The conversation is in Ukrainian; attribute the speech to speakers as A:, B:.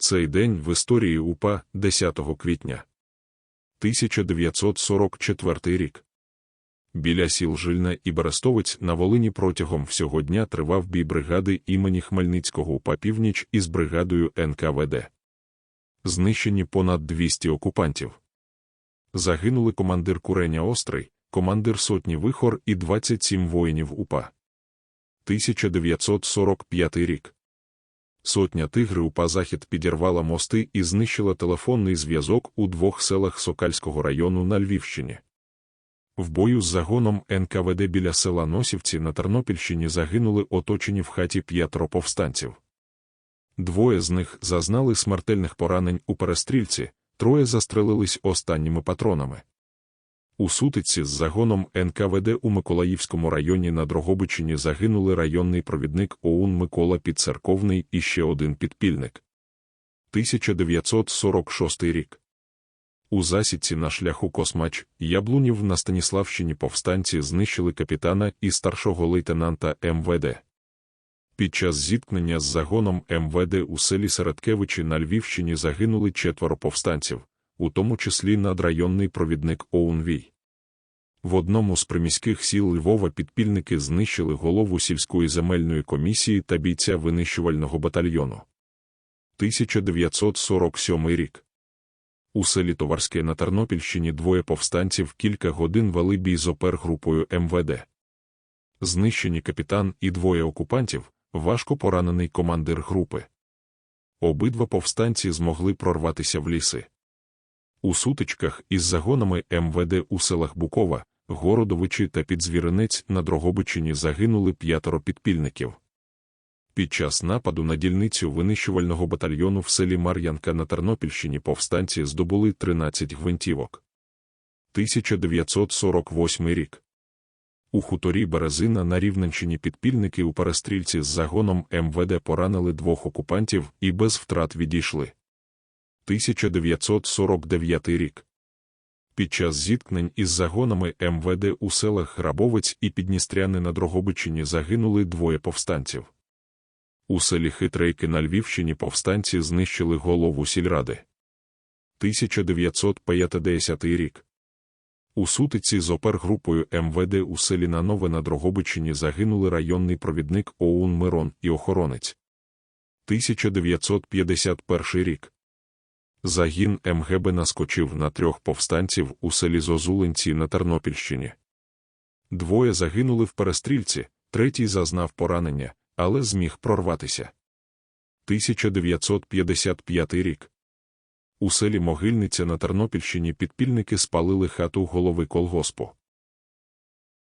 A: Цей день в історії УПА 10 квітня. 1944 рік. Біля сіл Жильне і Берестовець на Волині протягом всього дня тривав бій бригади імені Хмельницького УПА Північ із бригадою НКВД. Знищені понад 200 окупантів. Загинули командир Куреня Острий, командир сотні Вихор і 27 воїнів УПА. 1945 рік. Сотня тигри УПА Захід підірвала мости і знищила телефонний зв'язок у двох селах Сокальського району на Львівщині. В бою з загоном НКВД біля села Носівці на Тернопільщині загинули оточені в хаті п'ятеро повстанців. Двоє з них зазнали смертельних поранень у перестрільці, троє застрелились останніми патронами. У сутиці з загоном НКВД у Миколаївському районі на Дрогобичині загинули районний провідник ОУН Микола Підцерковний і ще один підпільник. 1946 рік. У засідці на шляху Космач Яблунів на Станіславщині повстанці знищили капітана і старшого лейтенанта МВД. Під час зіткнення з загоном МВД у селі Середкевичі на Львівщині загинули четверо повстанців, у тому числі надрайонний провідник ОУНВІ. В одному з приміських сіл Львова підпільники знищили голову сільської земельної комісії та бійця винищувального батальйону. 1947 рік. У селі Товарське на Тернопільщині двоє повстанців кілька годин вели бій з опергрупою МВД. Знищені капітан і двоє окупантів, важко поранений командир групи. Обидва повстанці змогли прорватися в ліси. У сутичках із загонами МВД у селах Букова, Городовичі та Підзвіринець на Дрогобичині загинули п'ятеро підпільників. Під час нападу на дільницю винищувального батальйону в селі Мар'янка на Тернопільщині повстанці здобули 13 гвинтівок. 1948 рік. У хуторі Березина на Рівненщині підпільники у перестрільці з загоном МВД поранили двох окупантів і без втрат відійшли. 1949 рік. Під час зіткнень із загонами МВД у селах Грабовець і Підністряни на Дрогобичині загинули двоє повстанців. У селі Хитрейки на Львівщині повстанці знищили голову сільради. 1950 рік. У сутиці з опергрупою МВД у селі Нанове на Дрогобичині загинули районний провідник ОУН Мирон і охоронець. 1951 рік. Загін МГБ наскочив на трьох повстанців у селі Зозулинці на Тернопільщині. Двоє загинули в перестрільці, третій зазнав поранення, але зміг прорватися. 1955 рік. У селі Могильниця на Тернопільщині підпільники спалили хату голови колгоспу.